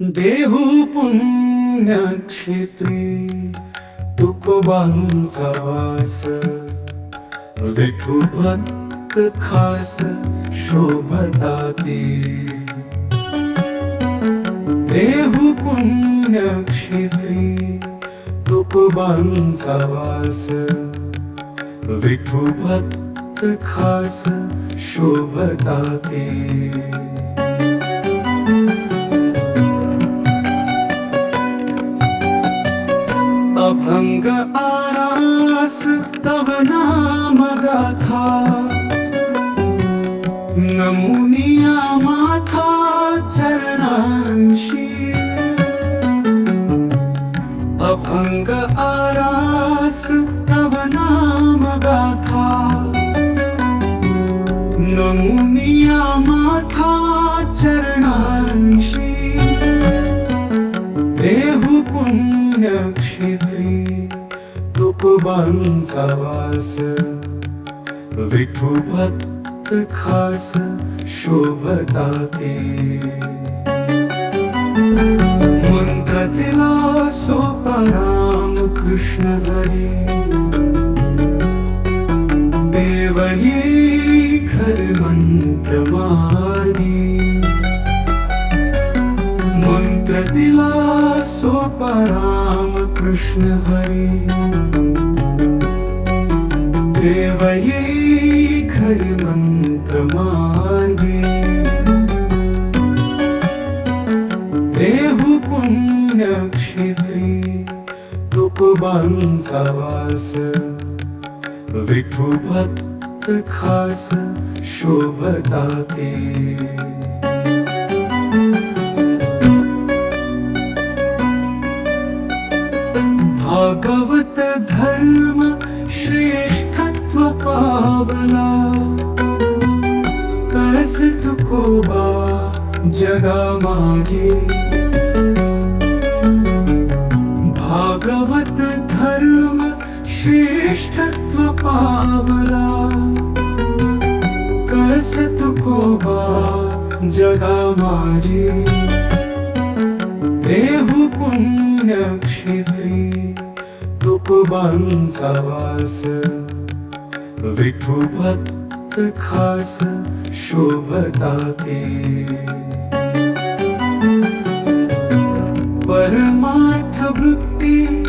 देहू पुण्यक्षेत्री तुकोबांचा वास विठू भक्त खास शोभता देहु देहू पुण्यक्षेत्री तुकोबांचा वास विठू भक्त खास शोभता तव नाम गाथा नमुनिया माथा चरणांशी। अभंग आरास तव नाम गाथा नमुनिया माथा चरणांशी। देहु पुण्यक्षेत्री। तुकोबांचा वास विठू भक्त खास शोभता ते मंत्र दिला सोपा राम कृष्ण हरी। देवही घर मंत्र मानी। मंत्र दिला सोपा राम कृष्ण हरी। मंत्र मार्गे देहू पुण्यक्षेत्री तुकोबांचा वास विठू भक्त खास शोभता ते पावला करस तुकोबा जगा माझे भागवत धर्म श्रेष्ठत्व पावला, करस तुकोबा जगा माझे देहू पुण्यक्षेत्री तुकोबांचा वास विठू भक्त खास शोभता ते परमार्थ वृत्ती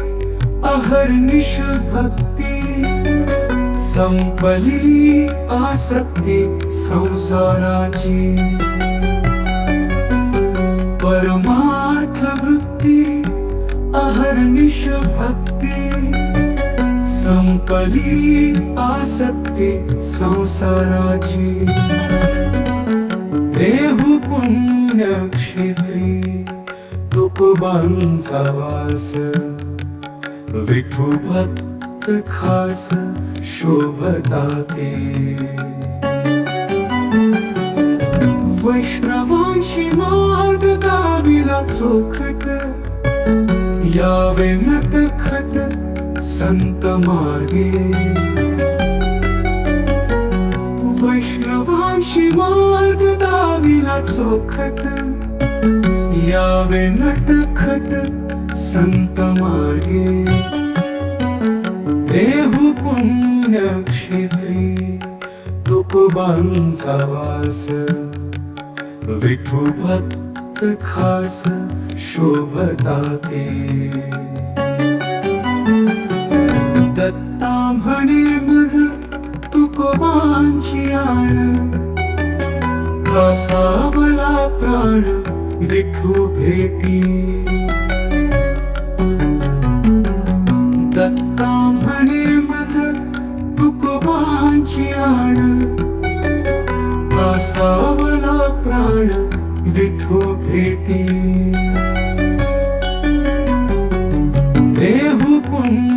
अहर्निश भक्ती संपली आसक्ती संसाराची. परमार्थ वृत्ती अहर्निश भक्ती संपली आसक्ती संसाराची. देहु पुण्यक्षेत्री तुकोबांचा वास. विठू भक्त खास शोभता ते वैष्णवांशी मार्ग गाविला चोखट. यावे नटखट संत मार्गे. वैष्णवांशी मार्ग दाविला चोखट. यावे नटखट संत मार्गे. देहू पुण्यक्षेत्री तुकोबांचा वास. विठू भक्त खास शोभता ते. दत्ता म्हणे मज तुकोबांची आण. कासावला प्राण विठू भेटी. दत्ता म्हणे मज तुकोबांची आण. कासावला प्राण विठू भेटी. देहू पुण्यक्षेत्री